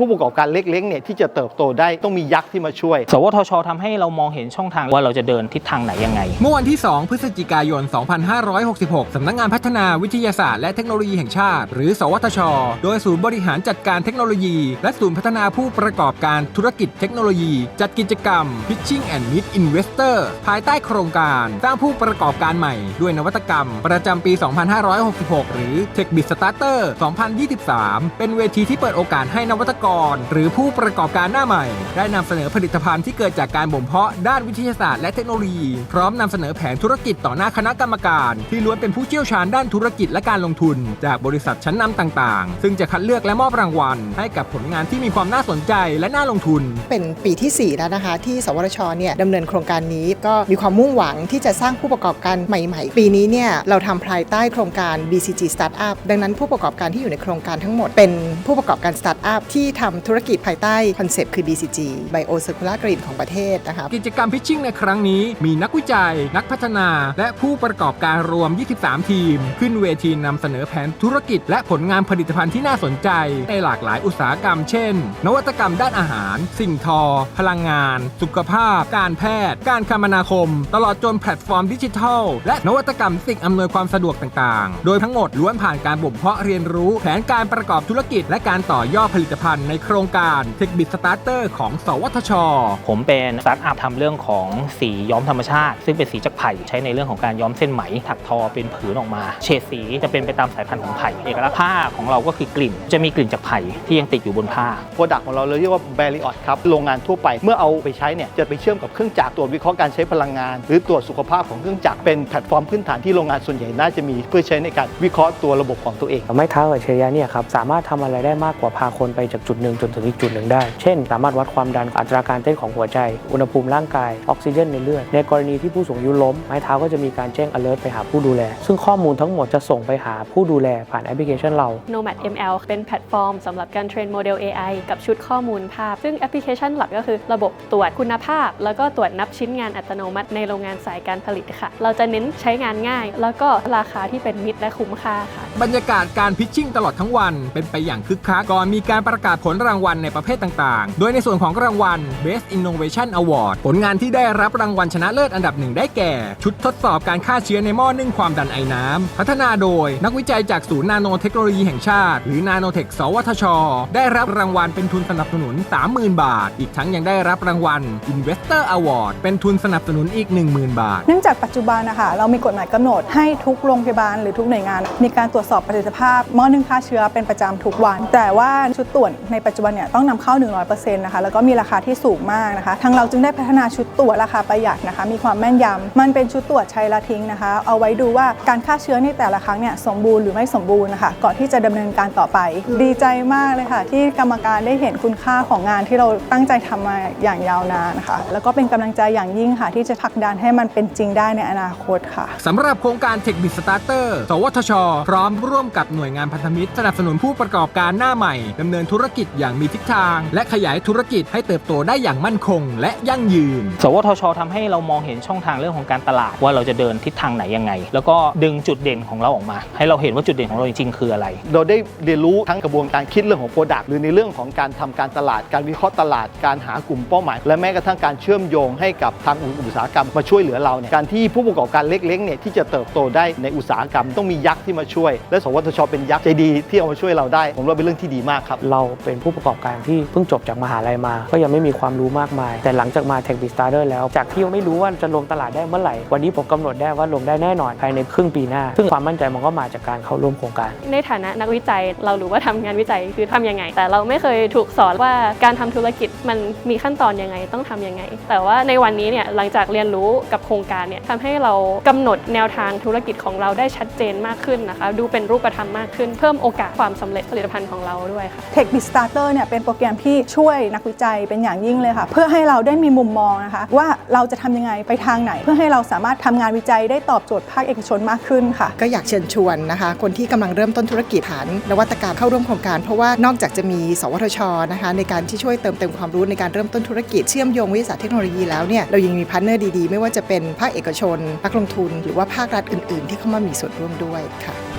ผู้ประกอบการเล็กๆเนี่ยที่จะเติบโตได้ต้องมียักษ์ที่มาช่วย สวทชทำให้เรามองเห็นช่องทางว่าเราจะเดินทิศทางไหนยังไง เมื่อวันที่ 2 พฤศจิกายน 2566สำนักงานพัฒนาวิทยาศาสตร์และเทคโนโลยีแห่งชาติ หรือ สวทช โดยศูนย์บริหารจัดการเทคโนโลยี และศูนย์พัฒนาผู้ประกอบการธุรกิจเทคโนโลยี จัดกิจกรรม Pitching and Meet Investor ภายใต้โครงการสร้างผู้ประกอบการใหม่ ด้วยนวัตกรรม ประจำปี 2566 หรือ Tech Bit Starter 2023 เป็นเวทีที่เปิดโอกาสให้นวัตกรหรือผู้ประกอบการหน้าใหม่ ได้นำเสนอผลิตภัณฑ์ที่เกิดจากการบ่มเพาะด้านวิทยาศาสตร์และเทคโนโลยี พร้อมนำเสนอแผนธุรกิจต่อหน้าคณะกรรมการ ที่ล้วนเป็นผู้เชี่ยวชาญด้านธุรกิจและการลงทุน จากบริษัทชั้นนำต่างๆ ซึ่งจะคัดเลือกและมอบรางวัล ให้กับผลงานที่มีความน่าสนใจและน่าลงทุน เป็นปีที่ 4 แล้วนะคะ ที่สวทชเนี่ยดำเนินโครงการนี้ก็มีความมุ่งหวังที่จะสร้างผู้ประกอบการใหม่ ๆ ปีนี้เนี่ยเราทำภายใต้โครงการ BCG Startup ดังนั้นผู้ประกอบการที่อยู่ในโครงการทั้งหมดเป็นผู้ประกอบการสตาร์ทอัพที่ทำธุรกิจภายใต้คอนเซปต์คือ BCG Bio Circular Green ของประเทศนะคะกิจกรรมพิชชิ่งในครั้งนี้มีนักวิจัย นักพัฒนา และผู้ประกอบการรวม 23 ทีม ขึ้นเวทีนำเสนอแผนธุรกิจ และผลงานผลิตภัณฑ์ที่น่าสนใจ ในหลากหลายอุตสาหกรรม เช่น นวัตกรรมด้านอาหาร สิ่งทอ พลังงาน สุขภาพ การแพทย์ การคมนาคม ตลอดจนแพลตฟอร์มดิจิทัล และนวัตกรรมสิ่งอำนวยความสะดวกต่าง ๆ โดยทั้งหมดล้วนผ่านการบ่มเพาะเรียนรู้ แผนการประกอบธุรกิจ และการต่อยอดผลิตภัณฑ์ในโครงการ Tech Bit Starter ของ สวทช ผมเป็นสตาร์ทอัพทำเรื่องของสีย้อมธรรมชาติ ซึ่งเป็นสีจากไผ่ใช้ในเรื่องของการย้อมเส้นไหม ถักทอเป็นผืนออกมา เฉดสีจะเป็นไปตามสายพันธุ์ของไผ่เอกลักษณ์ผ้าของเราก็คือกลิ่น จะมีกลิ่นจากไผ่ที่ยังติดอยู่บนผ้าโปรดักต์ของเราเราเรียกว่า b a r r i o t ครับโรงงานทั่วไปเมื่อเอาไปใช้เนี่ยจะไปเชื่อมกับเครื่องจักรตรวจวิเคราะห์การใช้พลังงาน หรือตรวจสุขภาพของเครื่องจักรเป็นแพลตฟอร์มพื้นฐานที่โรงงานส่วนใหญ่น่าจะมีเพื่อใช้ในการวิเคราะห์ตัวระบบของตัวเองไม้เท้าอัจฉริยะเนี่ยครับสามารถทำอะไรได้มากกว่าพาคนไปจากจุดหนึ่งจนถึงอีกจุดหนึ่งได้ เช่น สามารถวัดความดันอัตราการเต้นของหัวใจ อุณหภูมิร่างกาย ออกซิเจนในเลือด ในกรณีที่ผู้สูงอายุล้ม ไม้เท้าก็จะมีการแจ้ง alert ไปหาผู้ดูแล ซึ่งข้อมูลทั้งหมดจะส่งไปหาผู้ดูแลผ่านแอปพลิเคชันเรา Nomad ML เป็นแพลตฟอร์มสำหรับการเทรนโมเดล AI กับชุดข้อมูลภาพ ซึ่งแอปพลิเคชันหลักก็คือระบบตรวจคุณภาพ แล้วก็ตรวจนับชิ้นงานอัตโนมัติในโรงงานสายการผลิตค่ะ เราจะเน้นใช้งานง่าย แล้วก็ราคาที่เป็นมิตรและคุ้มค่าค่ะ บรรยากาศการพิชชิ่งตลอดทั้งวันเป็นไปอย่างคึกคักก่อนมีการประกาศผลรางวัลในประเภทต่างๆ โดยในส่วนของรางวัล Best Innovation Award ผลงานที่ได้รับรางวัลชนะเลิศอันดับหนึ่งได้แก่ ชุดทดสอบการฆ่าเชื้อในหม้อนึ่งความดันไอน้ำ พัฒนาโดย นักวิจัยจากศูนย์นาโนเทคโนโลยีแห่งชาติ หรือนาโนเทคสวทช ได้รับรางวัลเป็นทุนสนับสนุน 30,000 บาท อีกทั้งยังได้รับรางวัล Investor Award เป็นทุนสนับสนุนอีก 10,000 บาท เนื่องจากปัจจุบันนะคะเรามีกฎหมายกำหนดให้ทุกโรงพยาบาลหรือทุกหน่วยงาน มีการตรวจสอบประสิทธิภาพหม้อนึ่งฆ่าเชื้อเป็นประจำทุกวัน แต่ว่าชุดตรวจในปัจจุบันเนี่ยต้องนำเข้า 100%นะคะแล้วก็มีราคาที่สูงมากนะคะทางเราจึงได้พัฒนาชุดตรวจราคาประหยัดนะคะ มีความแม่นยำมันเป็นชุดตรวจใช้ละทิ้งนะคะ เอาไว้ดูว่าการฆ่าเชื้อในแต่ละครั้งเนี่ยสมบูรณ์หรือไม่สมบูรณ์นะคะก่อนที่จะดำเนินการต่อไป ดีใจมากเลยค่ะ ที่กรรมการได้เห็นคุณค่าของงานที่เราตั้งใจทำมาอย่างยาวนานนะคะแล้วก็เป็นกำลังใจอย่างยิ่งค่ะ ที่จะผลักดันให้มันเป็นจริงได้ในอนาคตค่ะสำหรับโครงการ Tech Bit Starter สวทช พร้อมร่วมกับหน่วยงานพันธมิตรสนับสนุนผู้ประกอบการหน้าใหม่ดำเนินธุรกิจอย่างมีทิศทาง และขยายธุรกิจให้เติบโตได้อย่างมั่นคง และยั่งยืน สวทชทำให้เรามองเห็นช่องทางเรื่องของการตลาดว่าเราจะเดินทิศทางไหนยังไง แล้วก็ดึงจุดเด่นของเราออกมา ให้เราเห็นว่าจุดเด่นของเราจริงๆคืออะไร เราได้เรียนรู้ทั้งกระบวนการคิดเรื่องของโปรดักต์หรือในเรื่องของการทำการตลาด การวิเคราะห์ตลาดการหากลุ่มเป้าหมาย และแม้กระทั่งการเชื่อมโยงให้กับทางอุตสาหกรรมมาช่วยเหลือเราเนี่ยการที่ผู้ประกอบการเล็กๆเนี่ยที่จะเติบโตได้ในอุตสาหกรรม ต้องมียักษ์ที่มาช่วย และสวทช เป็นยักษ์ใจดีที่เอามาช่วยเราได้ ผมว่าเป็นเรื่องที่ดีมากครับเราเป็นผู้ประกอบการที่เพิ่งจบจากมหาลัยมา ก็ยังไม่มีความรู้มากมาย แต่หลังจากมา Tech Bit Starter แล้ว จากที่ยังไม่รู้ว่าจะลงตลาดได้เมื่อไหร่ วันนี้ผมกำหนดได้ว่าลงได้แน่นอนภายในครึ่งปีหน้า ซึ่งความมั่นใจมันก็มาจากการเข้าร่วมโครงการ ในฐานะนักวิจัยเรารู้ว่าทำงานวิจัยคือทำยังไง แต่เราไม่เคยถูกสอนว่าการทำธุรกิจมันมีขั้นตอนยังไงต้องทำยังไง แต่ว่าในวันนี้เนี่ยหลังจากเรียนรู้กับโครงการเนี่ยทำให้เรากำหนดแนวทางธุรกิจของเราได้ชัดเจนมากขึ้นนะคะ ดูเป็นรูปธรรมมากขึ้น เพิ่มโอกาสความสำเร็จผลิตภัณฑ์ของเราด้วยค่ะ Tech Bit Starter เนี่ยเป็นโปรแกรมที่ช่วยนักวิจัยเป็นอย่างยิ่งเลยค่ะ เพื่อให้เราได้มีมุมมองนะคะ ว่าเราจะทำยังไงไปทางไหน เพื่อให้เราสามารถทำงานวิจัยได้ตอบโจทย์ภาคเอกชนมากขึ้นค่ะ ก็อยากเชิญชวนนะคะ คนที่กำลังเริ่มต้นธุรกิจฐานนวัตกรรมเข้าร่วมโครงการ เพราะว่านอกจากจะมีสวทชนะคะ ในการที่ช่วยเติมเต็มความรู้ในการเริ่มต้นธุรกิจเชื่อมโยงวิทยาศาสตร์เทคโนโลยีแล้วเนี่ยเรายังมีพาร์ทเนอร์ดีๆ ไม่ว่าจะเป็นภาคเอกชนภาคลงทุน หรือว่าภาครัฐอื่น ๆ ที่เข้ามามีส่วนร่วมด้วยค่ะ